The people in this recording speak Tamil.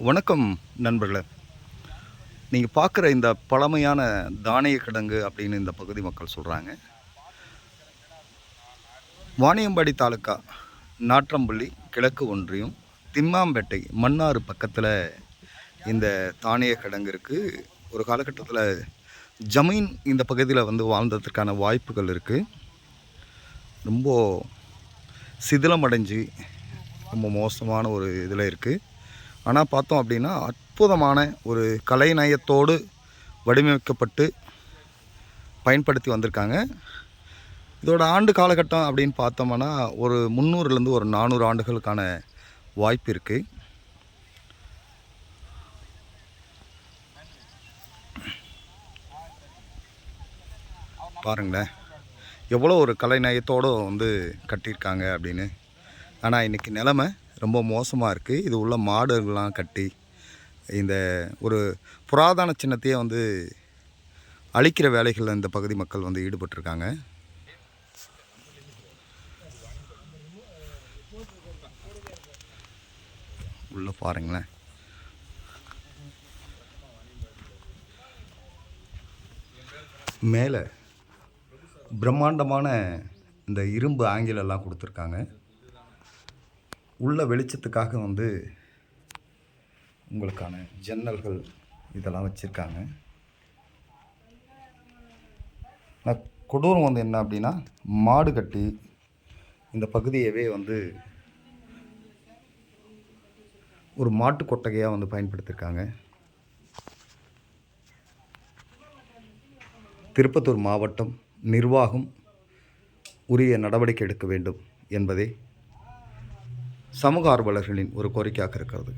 வணக்கம் நண்பர்களே. நீங்கள் பார்க்குற இந்த பழமையான தானிய கிடங்கு அப்படின்னு இந்த பகுதி மக்கள் சொல்கிறாங்க வாணியம்பாடி தாலுக்கா நாற்றம்பள்ளி கிழக்கு ஒன்றியம் திம்மாம்பேட்டை மன்னாறு பக்கத்தில் இந்த தானிய கிடங்கு இருக்குது ஒரு காலகட்டத்தில் ஜமீன் இந்த பகுதியில் வந்து வாழ்ந்ததுக்கான வாய்ப்புகள் இருக்குது ரொம்ப சிதிலமடைஞ்சு ரொம்ப மோசமான ஒரு இதில் இருக்குது ஆனால் பார்த்தோம் அப்படின்னா அற்புதமான ஒரு கலைநயத்தோடு வடிவமைக்கப்பட்டு பயன்படுத்தி வந்திருக்காங்க. இதோட ஆண்டு காலகட்டம் அப்படின்னு பார்த்தோம்னா ஒரு முந்நூறுலேருந்து ஒரு நானூறு ஆண்டுகளுக்கான வாய்ப்பு இருக்குது பாருங்களேன். எவ்வளோ ஒரு கலைநயத்தோடு வந்து கட்டியிருக்காங்க அப்படின்னு. ஆனால் இன்றைக்கி நிலமை ரொம்ப மோசமாக இருக்குது இது உள்ள மாடுகள்லாம் கட்டி இந்த ஒரு புராதன சின்னத்தையே வந்து அழிக்கிற வேலைகளில் இந்த பகுதி மக்கள் வந்து ஈடுபட்டிருக்காங்க. உள்ளே பாருங்களேன். மேலே பிரம்மாண்டமான இந்த இரும்பு ஆங்கிலெல்லாம் கொடுத்துருக்காங்க. உள்ள வெளிச்சத்துக்காக வந்து உங்களுக்கான ஜன்னல்கள் இதெல்லாம் வச்சுருக்காங்க. கொடூரம் வந்து என்ன அப்படின்னா மாடு கட்டி இந்த பகுதியவே வந்து ஒரு மாட்டு கொட்டகையாக வந்து பயன்படுத்தியிருக்காங்க திருப்பத்தூர் மாவட்டம் நிர்வாகம் உரிய நடவடிக்கை எடுக்க வேண்டும் என்பதே சமூக ஆர்வலர்களின் ஒரு கோரிக்கையாக இருக்கிறது.